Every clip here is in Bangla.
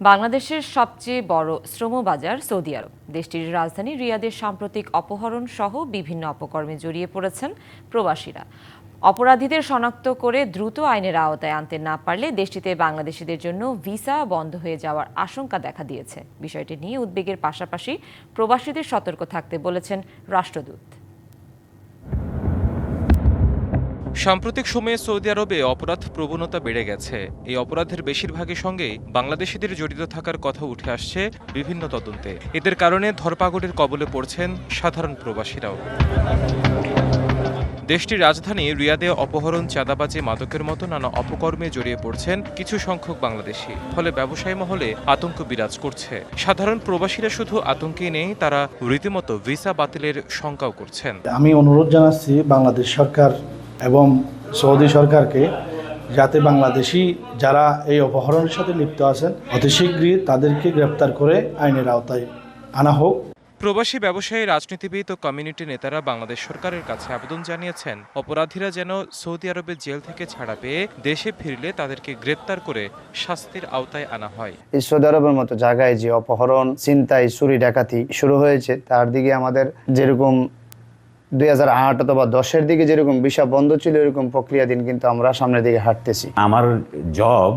বাংলাদেশের সবচেয়ে বড় শ্রমবাজার সৌদি আরব। দেশটির রাজধানী রিয়াদের সাম্প্রতিক অপহরণ সহ বিভিন্ন অপকর্মে জড়িয়ে পড়েছেন প্রবাসীরা। অপরাধীদের শনাক্ত করে দ্রুত আইনের আওতায় আনতে না পারলে দেশটিতে বাংলাদেশিদের জন্য ভিসা বন্ধ হয়ে যাওয়ার আশঙ্কা দেখা দিয়েছে। বিষয়টি নিয়ে উদ্বেগের পাশাপাশি প্রবাসীদের সতর্ক থাকতে বলেছেন রাষ্ট্রদূত। সাম্প্রতিক সময়ে সৌদি আরবে অপরাধ প্রবণতা বেড়ে গেছে। এই অপরাধের বেশিরভাগের সঙ্গে বাংলাদেশিদের জড়িত থাকার কথা উঠে আসছে বিভিন্ন তদন্তে। এদের কারণে ধরপাকড়ের কবলে পড়ছেন সাধারণ প্রবাসীরাও। দেশটির রাজধানী রিয়াদে অপহরণ, চাঁদাবাজি, মাদকের মতো নানা অপকর্মে জড়িয়ে পড়ছেন কিছু সংখ্যক বাংলাদেশি। ফলে ব্যবসায়ী মহলে আতঙ্ক বিরাজ করছে। সাধারণ প্রবাসীরা শুধু আতঙ্কে নেই, তারা রীতিমতো ভিসা বাতিলের শঙ্কাও করছেন। আমি অনুরোধ জানাচ্ছি বাংলাদেশ সরকার এবং সৌদি সরকারকে যাতে বাংলাদেশি যারা এই অপহরণের সাথে লিপ্ত আছেন অতি শীঘ্রই তাদেরকে গ্রেপ্তার করে আইনের আওতায় আনা হোক। প্রবাসী ব্যবসায়ী রাজনীতিবিদ ও কমিউনিটি নেতারা বাংলাদেশ সরকারের কাছে আবেদন জানিয়েছেন অপরাধীরা যেন সৌদি আরবের জেল থেকে ছাড়া পেয়ে দেশে ফিরলে তাদেরকে গ্রেপ্তার করে শাস্তির আওতায় আনা হয়। এই সৌদি আরবের মতো জায়গায় যে অপহরণ চিন্তায় চুরি ডাকাতি শুরু হয়েছে তার দিকে আমাদের যেরকম দুই হাজার আট অথবা দশের দিকে যেরকম বিষা বন্ধ ছিল এরকম প্রক্রিয়াধীন কিন্তু আমরা সামনের দিকে হাঁটতেছি। আমার জব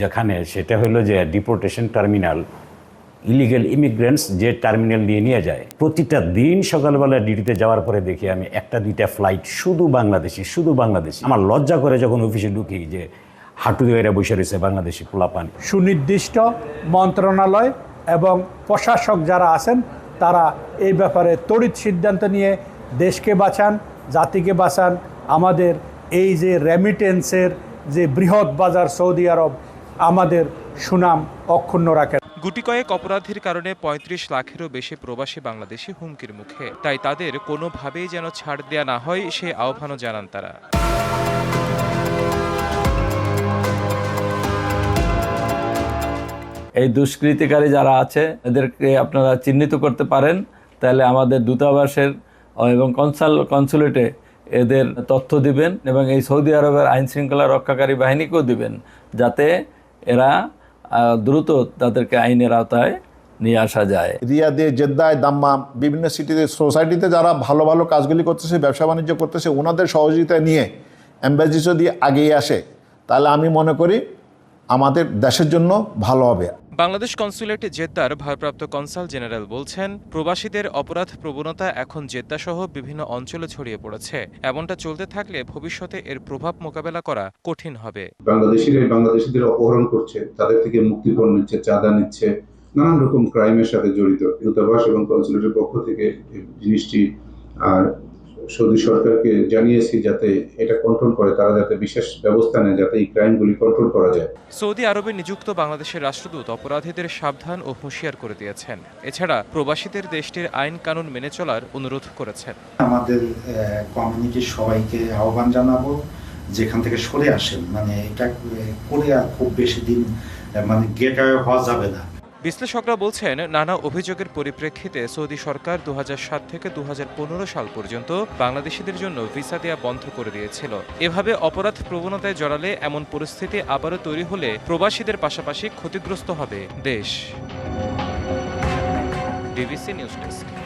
যেখানে সেটা হলো যে ডিপোর্টেশন টার্মিনাল ইলিগেল ইমিগ্রেন্টস যে টার্মিনাল দিয়ে নিয়ে যায়। প্রতিটা দিন সকালবেলা ডিউটিতে যাওয়ার পরে দেখি আমি একটা দুইটা ফ্লাইট শুধু বাংলাদেশি শুধু বাংলাদেশি। আমার লজ্জা করে যখন অফিসে ঢুকি যে হাঁটু দিয়ে এরা বসে রয়েছে বাংলাদেশি পোলাপান। সুনির্দিষ্ট মন্ত্রণালয় এবং প্রশাসক যারা আছেন তারা এই ব্যাপারে তড়িৎ সিদ্ধান্ত নিয়ে দেশকে বাঁচান জাতিকে বাঁচান। আমাদের এই যে রেমিটেন্সের যে বৃহৎ বাজার সৌদি আরব আমাদের সুনাম অক্ষুণ্ণ রাখে গুটি কয়েক অপরাধীর কারণে ৩৫ লাখেরও বেশি প্রবাসী বাংলাদেশি হুমকির মুখে। তাই তাদের কোনোভাবেই যেন ছাড় দেয়া না হয় সে আহ্বানও জানান তারা। এই দুষ্কৃতিকারী যারা আছে এদেরকে আপনারা চিহ্নিত করতে পারেন। তাহলে আমাদের দূতাবাসের এবং কনসাল কনসুলেটে এদের তথ্য দিবেন এবং এই সৌদি আরবের আইন শৃঙ্খলা রক্ষাকারী বাহিনীকেও দিবেন যাতে এরা দ্রুত তাদেরকে আইনের আওতায় নিয়ে আসা যায়। রিয়াদে, জেদ্দায়, দাম্মাম বিভিন্ন সিটিতে সোসাইটিতে যারা ভালো ভালো কাজগুলি করতেছে, ব্যবসা বাণিজ্য করতেছে ওনাদের সহযোগিতা নিয়ে অ্যাম্বাসি যদি আগিয়ে আসে, তাহলে আমি মনে করি আমাদের দেশের জন্য ভালো হবে। বাংলাদেশ কনসুলেট জেদ্দার ভারপ্রাপ্ত কনসাল জেনারেল বলছেন, প্রবাসীদের অপরাধ প্রবণতা এখন জেদ্দা সহ বিভিন্ন অঞ্চলে ছড়িয়ে পড়েছে। এমনটা চলতে থাকলে ভবিষ্যতে এর প্রভাব মোকাবেলা করা কঠিন হবে। বাংলাদেশিরা এই বাংলাদেশিদের অপহরণ করছে, তাদের থেকে মুক্তিপণ নিচ্ছে, চাঁদা নিচ্ছে, নানান রকম ক্রাইমের সাথে জড়িত। দূতাবাস এবং কনসুলেটের পক্ষ থেকে জিনিসটি আর সৌদি সরকারকে জানিয়েছি যাতে এটা কন্ট্রোল করে তারা যাতে বিশেষ ব্যবস্থা নেয় যাতে এই ক্রাইমগুলি কন্ট্রোল করা যায়। সৌদি আরবে নিযুক্ত বাংলাদেশের রাষ্ট্রদূত অপরাধীদের সাবধান ও হুঁশিয়ার করে দিয়েছেন। এছাড়া প্রবাসীদের দেশটির আইন কানুন মেনে চলার অনুরোধ করেছেন। আমাদের কমিউনিটির সবাইকে আহ্বান জানাব যেখান থেকে সরে আসেন। মানে এটা করে খুব বেশি দিন মানে গেট হওয়া যাবে না। বিশ্লেষকরা বলছেন, নানা অভিযোগের পরিপ্রেক্ষিতে সৌদি সরকার দু সাত থেকে দু হাজার পনেরো সাল পর্যন্ত বাংলাদেশিদের জন্য ভিসা দেওয়া বন্ধ করে দিয়েছিল। এভাবে অপরাধ প্রবণতায় জড়ালে এমন পরিস্থিতি আবারও তৈরি হলে প্রবাসীদের পাশাপাশি ক্ষতিগ্রস্ত হবে দেশ। DBC news desk.